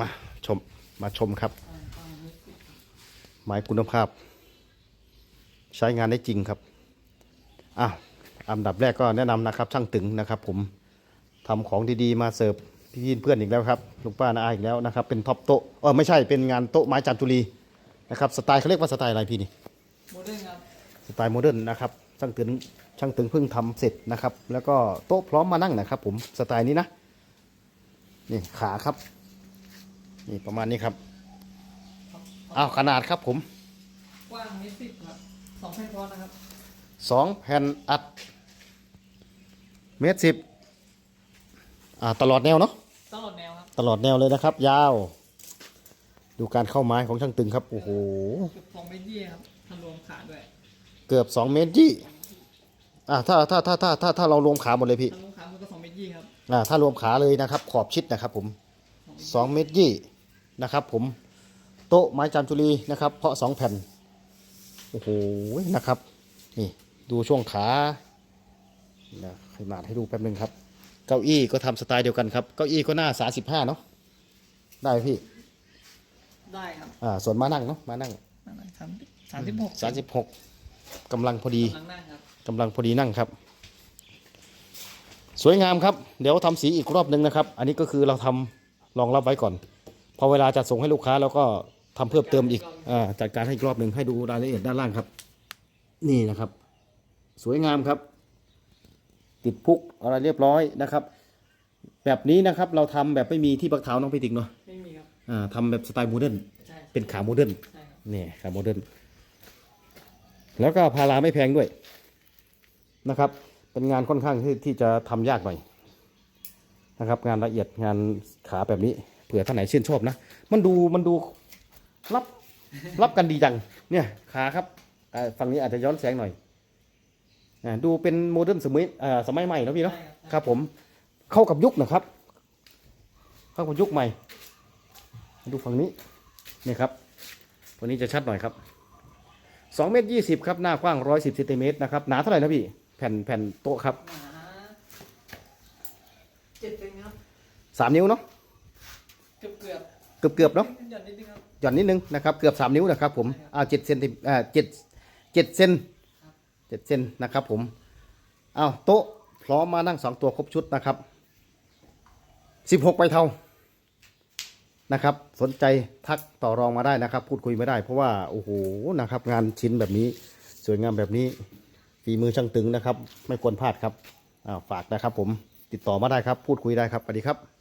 มาชมมาชมครับ ไม้คุณภาพ ใช้งานได้จริงครับอะอันดับแรกก็แนะนำนะครับ ช่างตึงนะครับผมทำของดีๆมาเสิร์ฟพี่ๆเพื่อนอีกแล้วครับลุงป้านาอาอีกแล้วนะครับ เป็นท็อปโต๊ะเออไม่ใช่เป็นงานโต๊ะไม้จันทุรีนะครับสไตล์เขาเรียกว่าสไตล์อะไรพี่นี่โมเดิร์นครับสไตล์โมเดิร์นนะครับช่างตึงช่างตึงเพิ่งทำเสร็จนะครับ แล้วก็โต๊ะพร้อมมานั่งนะครับ ผมสไตล์นี้นะนี่ขาครับ นี่ประมาณนี้ครับอ้าวขนาดครับผม กว้างเมตรสิบครับสองแผ่นคอนะครับสองแผ่นอัด เมตรสิบอ่าตลอดแนวเนาะตลอดแนวครับตลอดแนวเลยนะครับ ยาว ดูการเข้าไม้ของช่างตึงครับโอ้โหเกือบสองเมตรยี่ครับทันรวมขาด้วยเกือบสองเมตรยี่อ่าถ้าถ้าถ้าถ้าถ้าถ้าเรารวมขาหมดเลยพี่ทันรวมขามันก็สองเมตรยี่ครับอ่าถ้ารวมขาเลยนะครับ ขอบชิดนะครับผมสองเมตรยี่ นะครับ ผมโต๊ะไม้จามจุลีนะครับ เพาะสองแผ่นโอ้โหนะครับ นี่ดูช่วงขานะขนาดให้ดูแป๊บนึงครับ เก้าอี้ก็ทำสไตล์เดียวกันครับ เก้าอี้ก็หน้าสาสิบห้าเนาะได้ไหมพี่ ได้ครับอ่าส่วนมานั่งเนาะมานั่งนั่นแหละสามสามสิบหกสามสิบหกกำลังพอดีกำลังนั่งครับกำลังพอดีนั่งครับ สวยงามครับ เดี๋ยวทำสีอีกรอบหนึ่งนะครับ อันนี้ก็คือเราทำรองรับไว้ก่อน พอเวลาจะส่งให้ลูกค้าเราก็ทำเพิ่มเติมอีกอาจัดการให้อีกรอบหนึ่งให้ดูรายละเอียดด้านล่างครับ นี่นะครับ สวยงามครับ ติดพุกอะไรเรียบร้อยนะครับ แบบนี้นะครับเราทำแบบไม่มีที่ปักเท้าน้องพี่ติ๊กเนาะไม่มีครับอ่าทำแบบสไตล์โมเดิร์นใช่เป็นขาโมเดิร์นใช่ครับนี่ขาโมเดิร์นแล้วก็พาราไม่แพงด้วยนะครับ เป็นงานค่อนข้างที่ที่จะทำยากหน่อยนะครับ งานละเอียดงานขาแบบนี้ เผื่อท่านไหนชื่นชอบนะ มันดูมันดูรับรับกันดีจัง เนี่ยขาครับอ่าฝั่งนี้อาจจะย้อนแสงหน่อยอ่าดูเป็นโมเดิร์นสมัยอ่าสมัยใหม่เนอะพี่เนาะใช่ครับครับ ผมเข้ากับยุคนะครับ เข้ากับยุคใหม่ ดูฝั่งนี้นี่ครับตัวนี้จะชัดหน่อยครับสองเมตรยี่สิบครับหน้ากว้างร้อยสิบเซนติเมตรนะครับหนาเท่าไหร่นะพี่ แผ่นแผ่นโต๊ะครับหนาเจ็ดเซนครับสามนิ้วเนาะ เกือบเกือบเกือบเกือบๆเนาะหย่อนนิดนึงครับหย่อนนิดนึงนะครับเกือบสามนิ้วนะครับผมอ่าเจ็ดเซนติอ่าเจ็ดเจ็ดเซนเจ็ดเซนนะครับผมอ้าวโต๊ะพร้อมมานั่งสองตัวครบชุดนะครับสิบหกใบเทานะครับ สนใจทักต่อรองมาได้นะครับ พูดคุยไม่ได้ เพราะว่าโอ้โหนะครับ งานชิ้นแบบนี้สวยงามแบบนี้ฝีมือช่างตึงนะครับ ไม่ควรพลาดครับอ้าวฝากนะครับ ผมติดต่อมาได้ครับ พูดคุยได้ครับสวัสดีครับ